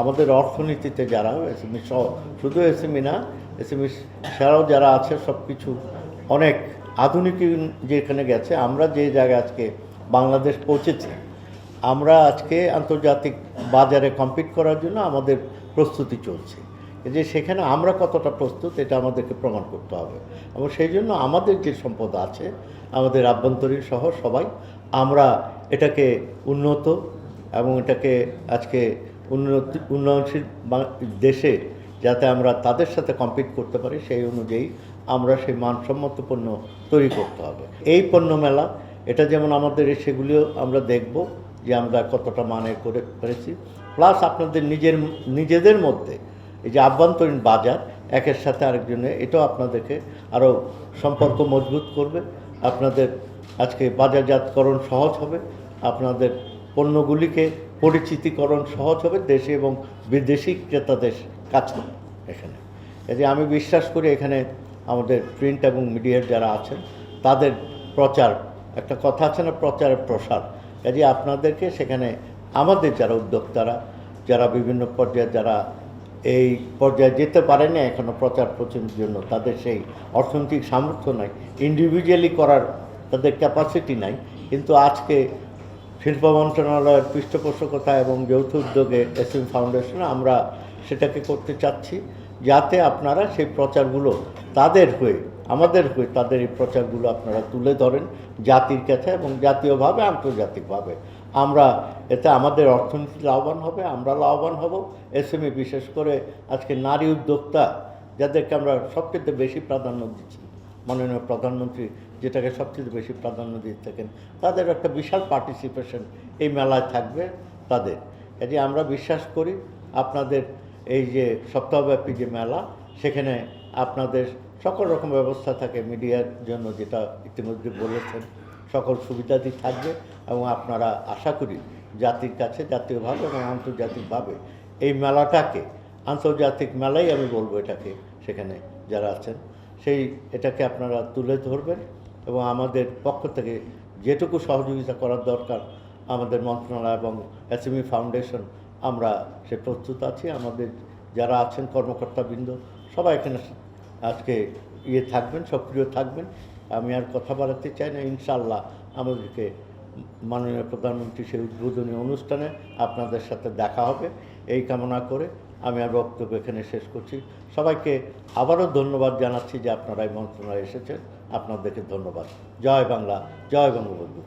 আমাদের অর্থনীতিতে যারা, এসএমই সহ, শুধু এসএমই না, এসএমই ছাড়াও যারা আছে সব কিছু অনেক আধুনিক যেখানে গেছে, আমরা যে জায়গায় আজকে বাংলাদেশ পৌঁছেছি, আমরা আজকে আন্তর্জাতিক বাজারে কম্পিট করার জন্য আমাদের প্রস্তুতি চলছে। যে সেখানে আমরা কতটা প্রস্তুত, এটা আমাদেরকে প্রমাণ করতে হবে। এবং সেই জন্য আমাদের যে সম্পদ আছে, আমাদের আভ্যন্তরীণ সহ সবাই, আমরা এটাকে উন্নত এবং এটাকে আজকে উন্নতি উন্নয়নশীল দেশে যাতে আমরা তাদের সাথে কম্পিট করতে পারি, সেই অনুযায়ী আমরা সেই মানসম্মত পণ্য তৈরি করতে হবে। এই পণ্য মেলা, এটা যেমন আমাদের সেগুলিও আমরা দেখব যে আমরা কতটা মানে করে পেরেছি। প্লাস আপনাদের নিজের, নিজেদের মধ্যে এই যে আভ্যন্তরীণ বাজার, একের সাথে আরেকজনে এটাও আপনাদেরকে আরও সম্পর্ক মজবুত করবে। আপনাদের আজকে বাজারজাতকরণ সহজ হবে। আপনাদের পণ্যগুলিকে পরিচিতিকরণ সহজ হবে দেশে এবং বিদেশি ক্রেতাদের কাছে এখানে। কাজে আমি বিশ্বাস করি এখানে আমাদের প্রিন্ট এবং মিডিয়ার যারা আছেন, তাদের প্রচার, একটা কথা আছে না, প্রচারের প্রসার। কাজে আপনাদেরকে সেখানে আমাদের যারা উদ্যোক্তারা, যারা বিভিন্ন পর্যায়ে যারা এই পর্যায়ে যেতে পারে না এখনও প্রচার প্রচারের জন্য, তাদের সেই অর্থনৈতিক সামর্থ্য নাই। ইন্ডিভিজুয়ালি করার তাদের ক্যাপাসিটি নাই। কিন্তু আজকে শিল্প মন্ত্রণালয়ের পৃষ্ঠপোষকতা এবং যৌথ উদ্যোগে এসএম ফাউন্ডেশন আমরা সেটাকে করতে চাচ্ছি, যাতে আপনারা সেই প্রচারগুলো তাদের হয়ে, আমাদের হয়ে তাদের এই প্রচারগুলো আপনারা তুলে ধরেন জাতির কাছে এবং জাতীয়ভাবে, আন্তর্জাতিকভাবে। আমরা এতে আমাদের অর্থনীতি লাভবান হবে, আমরা লাভবান হব। এসএমই বিশেষ করে আজকে নারী উদ্যোক্তা, যাদেরকে আমরা সবচেয়ে বেশি প্রাধান্য দিচ্ছি। মাননীয় প্রধানমন্ত্রী যেটাকে সবচেয়ে বেশি প্রাধান্য দিয়ে থাকেন, তাদের একটা বিশাল পার্টিসিপেশন এই মেলায় থাকবে তাদের। কাজে আমরা বিশ্বাস করি আপনাদের এই যে সপ্তাহব্যাপী যে মেলা, সেখানে আপনাদের সকল রকম ব্যবস্থা থাকে মিডিয়ার জন্য যেটা ইতিমধ্যে বলেছেন, সকল সুবিধাদি থাকবে এবং আপনারা আশা করি জাতির কাছে জাতীয়ভাবে এবং আন্তর্জাতিকভাবে এই মেলাটাকে, আন্তর্জাতিক মেলাই আমি বলব এটাকে, সেখানে যারা আছেন সেই এটাকে আপনারা তুলে ধরবেন এবং আমাদের পক্ষ থেকে যেটুকু সহযোগিতা করার দরকার আমাদের মন্ত্রণালয় এবং এসএমই ফাউন্ডেশন, আমরা সে প্রস্তুত আছি। আমাদের যারা আছেন কর্মকর্তাবৃন্দ, সবাই এখানে আজকে ইয়ে থাকবেন, সক্রিয় থাকবেন। আমি আর কথা বাড়াতে চাই না। ইনশাল্লাহ আমাদেরকে মাননীয় প্রধানমন্ত্রী সেই উদ্বোধনী অনুষ্ঠানে আপনাদের সাথে দেখা হবে। এই কামনা করে আমি আর বক্তব্য এখানে শেষ করছি। সবাইকে আবারও ধন্যবাদ জানাচ্ছি যে আপনারা এই মন্ত্রণালয়ে এসেছেন। আপনাদেরকে ধন্যবাদ। জয় বাংলা, জয় বঙ্গবন্ধু।